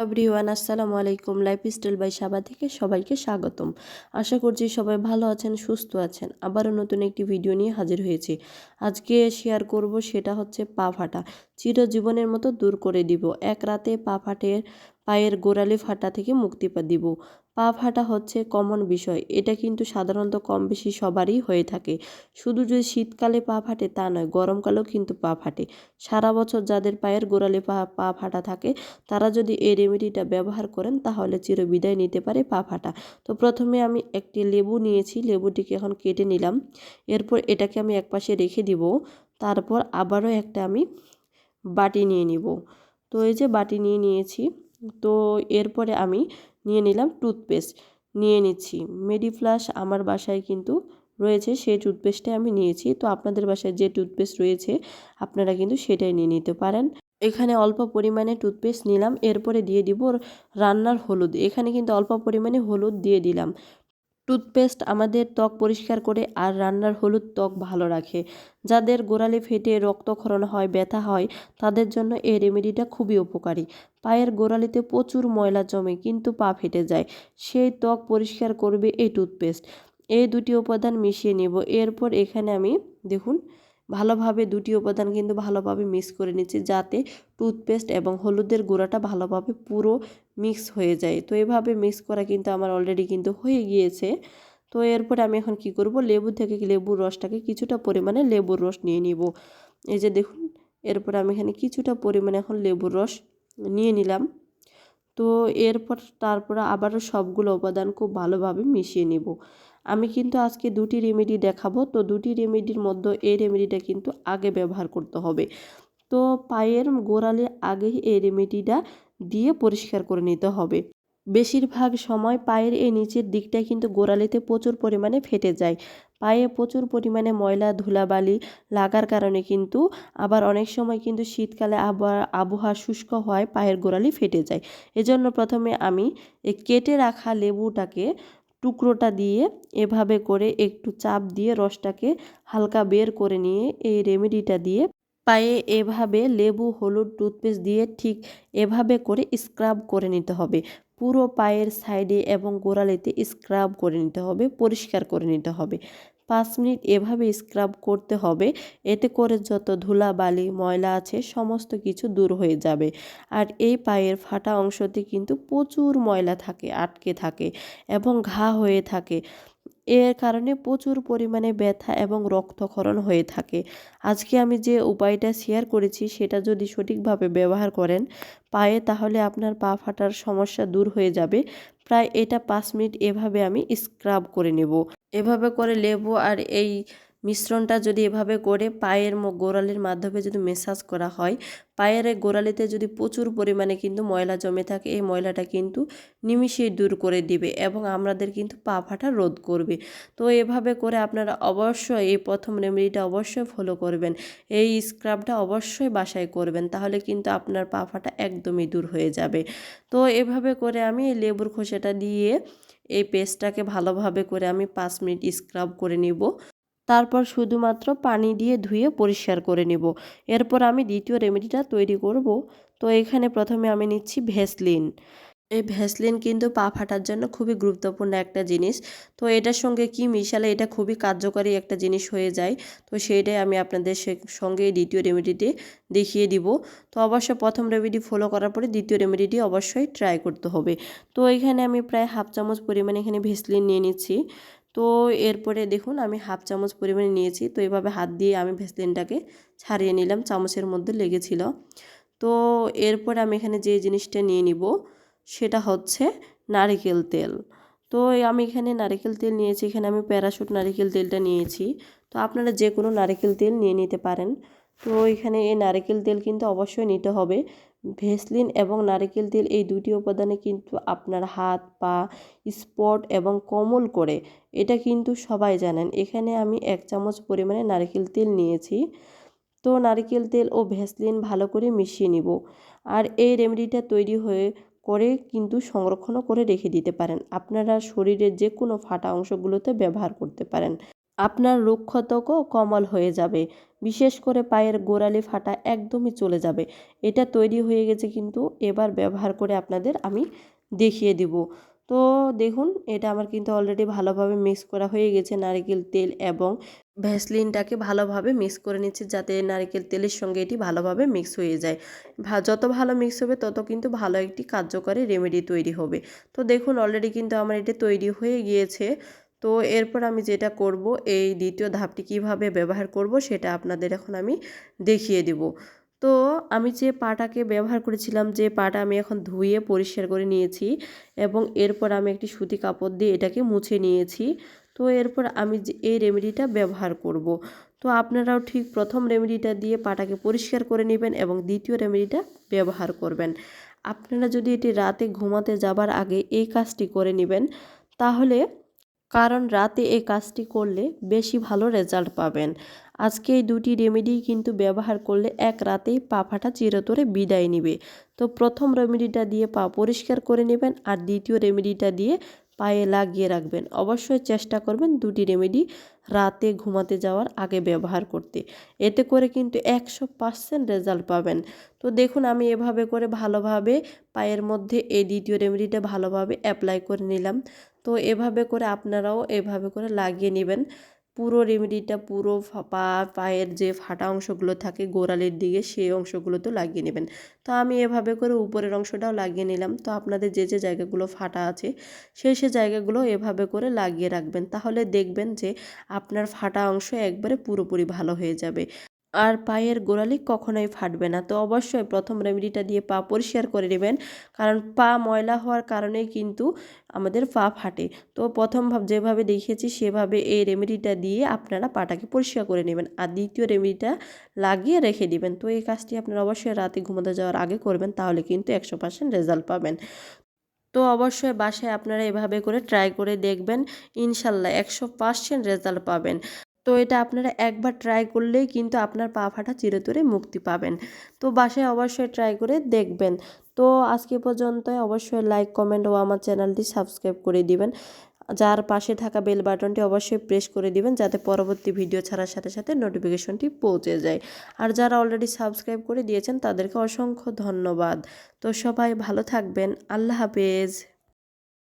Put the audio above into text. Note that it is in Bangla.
এভরিওয়ান, আসসালামু আলাইকুম। লাইফ স্টাইল বাই সাবা থেকে সবাইকে স্বাগতম। আশা করছি সবাই ভালো আছেন, সুস্থ আছেন। আবারও নতুন একটি ভিডিও নিয়ে হাজির হয়েছি। আজকে শেয়ার করব সেটা হচ্ছে পা ফাটা। চিরজীবনের মতো দূর করে দিব। এক রাতে পা ফাটের পায়ের গোড়ালি ফাটা থেকে মুক্তি দিব। পা ফাটা হচ্ছে কমন বিষয়। এটা কিন্তু সাধারণত কম বেশি সবারই হয়ে থাকে। শুধু যদি শীতকালে পা ফাটে তা নয়, গরমকালেও কিন্তু পা ফাটে। সারা বছর যাদের পায়ের গোড়ালি পা পা ফাটা থাকে, তারা যদি এই রেমেডিটা ব্যবহার করেন, তাহলে চিরবিদায় নিতে পারে পা ফাটা। তো প্রথমে আমি একটি লেবু নিয়েছি, লেবুটিকে এখন কেটে নিলাম। এরপর এটাকে আমি একপাশে রেখে দিব। তারপর আবারও একটা আমি বাটি নিয়ে নিব। তো এই যে বাটি নিয়ে নিয়েছি তো এরপরে আমি নিয়ে নিলাম টুথপেস্ট নিয়ে নিচ্ছি। মেডিফ্লাস আমার বাসায় কিন্তু রয়েছে, সেই টুথপেস্টটাই আমি নিয়েছি। তো আপনাদের বাসায় যে টুথপেস্ট রয়েছে, আপনারা কিন্তু সেটাই নিয়ে নিতে পারেন। এখানে অল্প পরিমাণে টুথপেস্ট নিলাম। এরপরে দিয়ে দিব রান্নার হলুদ। এখানে কিন্তু অল্প পরিমাণে হলুদ দিয়ে দিলাম। টুথপেস্ট আমাদের ত্বক পরিষ্কার করে আর রান্নার হলুদ ত্বক ভালো রাখে। যাদের গোড়ালি ফেটে রক্তক্ষরণ হয়, ব্যথা হয়, তাদের জন্য এই রেমেডিটা খুবই উপকারী। পায়ের গোড়ালিতে প্রচুর ময়লা জমে কিন্তু পা ফেটে যায়। সেই ত্বক পরিষ্কার করবে এই টুথপেস্ট। এই দুটি উপাদান মিশিয়ে নেব। এরপর এখানে আমি, দেখুন ভালোভাবে দুটি উপাদান কিন্তু ভালোভাবে মিক্স করে নিচ্ছি যাতে টুথপেস্ট এবং হলুদের গুঁড়াটা ভালোভাবে পুরো মিক্স হয়ে যায়। তো এভাবে মিক্স করা কিন্তু আমার অলরেডি কিন্তু হয়ে গিয়েছে। তো এরপরে আমি এখন কি করব? লেবু থেকে লেবুর রসটাকে কিছুটা পরিমাণে লেবুর রস নিয়ে নিব। এই যে দেখুন, এরপর আমি এখানে কিছুটা পরিমাণে এখন লেবুর রস নিয়ে নিলাম। তো এরপর তারপরে আবারও সবগুলো উপাদান খুব ভালোভাবে মিশিয়ে নিব। আমি কিন্তু আজকে দুটি রেমেডি দেখাবো। তো দুটি রেমেডির মধ্যে এই রেমেডিটা কিন্তু আগে ব্যবহার করতে হবে। তো পায়ের গোড়ালে আগেই এই রেমেডিটা দিয়ে পরিষ্কার করে নিতে হবে। বেশিরভাগ সময় পায়ের এই নিচের দিকটা কিন্তু গোড়ালিতে প্রচুর পরিমাণে ফেটে যায়। পায়ে প্রচুর পরিমাণে ময়লা, ধুলাবালি লাগার কারণে কিন্তু আবার অনেক সময় কিন্তু শীতকালে আবহাওয়া আবহাওয়া শুষ্ক হয়, পায়ের গোড়ালি ফেটে যায়। এজন্য প্রথমে আমি কেটে রাখা লেবুটাকে টুকরোটা দিয়ে এভাবে করে একটু চাপ দিয়ে রসটাকে হালকা বের করে নিয়ে এই রেমেডিটা দিয়ে পায়ে এভাবে লেবু, হলুদ, টুথপেস্ট দিয়ে ঠিক এভাবে করে স্ক্রাব করে নিতে হবে। পুরো পায়ের সাইডে এবং গোড়ালিতে স্ক্রাব করে নিতে হবে, পরিষ্কার করে নিতে হবে। পাঁচ মিনিট এভাবে স্ক্রাব করতে হবে। এতে করে যত ধুলা বালি ময়লা আছে, সমস্ত কিছু দূর হয়ে যাবে। আর এই পায়ের ফাটা অংশতে কিন্তু প্রচুর ময়লা থাকে, আটকে থাকে এবং ঘা হয়ে থাকে। এর কারণে প্রচুর পরিমাণে ব্যথা এবং রক্তক্ষরণ হয়ে থাকে। আজকে আমি যে উপায়টা শেয়ার করেছি সেটা যদি সঠিকভাবে ব্যবহার করেন, পায়ে তাহলে আপনার পা ফাটার সমস্যা দূর হয়ে যাবে। প্রায় এটা পাঁচ মিনিট এভাবে আমি স্ক্রাব করে নেব। এভাবে করে লেবু আর এই মিশ্রণটা যদি এভাবে করে পায়ের গোড়ালির মাধ্যমে যদি মেসাজ করা হয়, পায়ের গোড়ালিতে যদি প্রচুর পরিমাণে কিন্তু ময়লা জমে থাকে, এই ময়লাটা কিন্তু নিমিশেই দূর করে দিবে এবং আমাদের কিন্তু পা ফাটা রোধ করবে। তো এভাবে করে আপনারা অবশ্যই এই প্রথম রেমেডিটা অবশ্যই ফলো করবেন। এই স্ক্রাবটা অবশ্যই বাসায় করবেন, তাহলে কিন্তু আপনার পা ফাটা একদমই দূর হয়ে যাবে। তো এভাবে করে আমি লেবুর খোসাটা দিয়ে এই পেস্টটাকে ভালোভাবে করে আমি পাঁচ মিনিট স্ক্রাব করে নিব। তারপর শুধুমাত্র পানি দিয়ে ধুয়ে পরিষ্কার করে নেব। এরপর আমি দ্বিতীয় রেমেডিটা তৈরি করব। তো এখানে প্রথমে আমি নিচ্ছি ভেসলিন। এই ভ্যাসলিন কিন্তু পা ফাটার জন্য খুবই গুরুত্বপূর্ণ একটা জিনিস। তো এটার সঙ্গে কি মিশালে এটা খুবই কার্যকরী একটা জিনিস হয়ে যায়। তো সেইটাই আমি আপনাদের সঙ্গে দ্বিতীয় রেমেডিটি দেখিয়ে দিব। তো অবশ্য প্রথম রেমেডি ফলো করার পরে দ্বিতীয় রেমেডিটি অবশ্যই ট্রাই করতে হবে। তো এখানে আমি প্রায় হাফ চামচ পরিমাণে এখানে ভেসলিন নিয়ে নিচ্ছি। তো এরপরে দেখুন আমি হাফ চামচ পরিমাণে নিয়েছি। তো এভাবে হাত দিয়ে আমি ভেসলিনটাকে ছাড়িয়ে নিলাম, চামচের মধ্যে লেগেছিল। তো এরপর আমি এখানে যে জিনিসটা নিয়ে নিব, সেটা হচ্ছে নারিকেল তেল। তো আমি এখানে নারিকেল তেল নিয়েছি, এখানে আমি প্যারাশুট নারিকেল তেলটা নিয়েছি। তো আপনারা যে কোনো নারিকেল তেল নিয়ে নিতে পারেন। তো এখানে এই নারিকেল তেল কিন্তু অবশ্যই নিতে হবে। ভেসলিন এবং নারিকেল তেল এই দুটি উপাদানে কিন্তু আপনার হাত, পা, স্পট এবং কোমল করে। এটা কিন্তু সবাই জানেন। এখানে আমি এক চামচ পরিমাণে নারিকেল তেল নিয়েছি। তো নারিকেল তেল ও ভেসলিন ভালো করে মিশিয়ে নিব। আর এই রেমেডিটা তৈরি হয়ে করে কিন্তু সংরক্ষণও করে রেখে দিতে পারেন। আপনারা শরীরের যে কোনো ফাটা অংশগুলোতে ব্যবহার করতে পারেন। আপনার রুক্ষতকও কমল হয়ে যাবে। বিশেষ করে পায়ের গোড়ালি ফাটা একদমই চলে যাবে। এটা তৈরি হয়ে গেছে কিন্তু এবার ব্যবহার করে আপনাদের আমি দেখিয়ে দিব। তো দেখুন, এটা আমার কিন্তু অলরেডি ভালোভাবে মিক্স করা হয়ে গেছে নারকেল তেল এবং ভ্যাসলিনটাকে ভালোভাবে মিক্স করে নিচ্ছি যাতে নারকেল তেলের সঙ্গে এটি ভালোভাবে মিক্স হয়ে যায়। যত ভালো মিক্স হবে তত কিন্তু ভালো একটি কার্যকরী রেমেডি তৈরি হবে। তো দেখুন অলরেডি কিন্তু আমার এটি তৈরি হয়ে গিয়েছে। তো এরপর আমি যেটা করব, এই দ্বিতীয় ধাপটি কীভাবে ব্যবহার করব সেটা আপনাদের এখন আমি দেখিয়ে দিব। তো আমি যে পাটাকে ব্যবহার করেছিলাম, যে পাটা আমি এখন ধুয়ে পরিষ্কার করে নিয়েছি এবং এরপর আমি একটি সুতি কাপড় দিয়ে এটাকে মুছে নিয়েছি। তো এরপর আমি এই রেমেডিটা ব্যবহার করব। তো আপনারাও ঠিক প্রথম রেমেডিটা দিয়ে পাটাকে পরিষ্কার করে নেবেন এবং দ্বিতীয় রেমেডিটা ব্যবহার করবেন। আপনারা যদি এটি রাতে ঘুমাতে যাবার আগে এই কাজটি করে নেবেন, তাহলে কারণ রাতে এই কাজটি করলে বেশি ভালো রেজাল্ট পাবেন। আজকে এই দুটি রেমেডি কিন্তু ব্যবহার করলে এক রাতেই পা ফাটা চিরতরে বিদায় নিবে। তো প্রথম রেমেডিটা দিয়ে পা পরিষ্কার করে নেবেন আর দ্বিতীয় রেমেডিটা দিয়ে পায়ে লাগিয়ে রাখবেন। অবশ্যই চেষ্টা করবেন দুটি রেমেডি রাতে ঘুমাতে যাওয়ার আগে ব্যবহার করতে। এতে করে কিন্তু একশো পার্সেন্ট রেজাল্ট পাবেন। তো দেখুন আমি এভাবে করে ভালোভাবে পায়ের মধ্যে এই দ্বিতীয় রেমেডিটা ভালোভাবে অ্যাপ্লাই করে নিলাম। তো এভাবে করে আপনারাও এভাবে করে লাগিয়ে নেবেন। পুরো রেমেডিটা পুরো পা, পায়ের যে ফাটা অংশগুলো থাকে গোড়ালির দিকে সেই অংশগুলোতেও লাগিয়ে নেবেন। তো আমি এভাবে করে উপরের অংশটাও লাগিয়ে নিলাম। তো আপনাদের যে যে জায়গাগুলো ফাটা আছে সেই সে জায়গাগুলো এভাবে করে লাগিয়ে রাখবেন। তাহলে দেখবেন যে আপনার ফাটা অংশ একবারে পুরোপুরি ভালো হয়ে যাবে। আর পায়ের গোড়ালি কখনোই ফাটবে না। তো অবশ্যই প্রথম রেমেডিটা দিয়ে পা পরিষ্কার করে নেবেন, কারণ পা ময়লা হওয়ার কারণেই কিন্তু আমাদের পা ফাটে। তো প্রথম ভাব যেভাবে দেখিয়েছি, সেভাবে এই রেমেডিটা দিয়ে আপনারা পাটাকে পরিষ্কার করে নেবেন। আর দ্বিতীয় রেমেডিটা লাগিয়ে রেখে দিবেন। তো এই কাজটি আপনারা অবশ্যই রাতে ঘুমাতে যাওয়ার আগে করবেন, তাহলে কিন্তু একশো পার্সেন্ট রেজাল্ট পাবেন। তো অবশ্যই বাসায় আপনারা এভাবে করে ট্রাই করে দেখবেন, ইনশাল্লাহ একশো পার্সেন্ট রেজাল্ট পাবেন। তো এটা আপনারা একবার ট্রাই করলেই কিন্তু আপনার পা ফাটা চিরতরে মুক্তি পাবেন। তো বাসায় অবশ্যই ট্রাই করে দেখবেন। তো আজকে পর্যন্ত অবশ্যই লাইক কমেন্ট ও আমার চ্যানেলটি সাবস্ক্রাইব করে দিবেন। যার পাশে থাকা বেল বাটনটি অবশ্যই প্রেস করে দিবেন যাতে পরবর্তী ভিডিও ছাড়ার সাথে সাথে নোটিফিকেশনটি পৌঁছে যায়। আর যারা অলরেডি সাবস্ক্রাইব করে দিয়েছেন তাদেরকে অসংখ্য ধন্যবাদ। তো সবাই ভালো থাকবেন। আল্লাহ হাফেজ।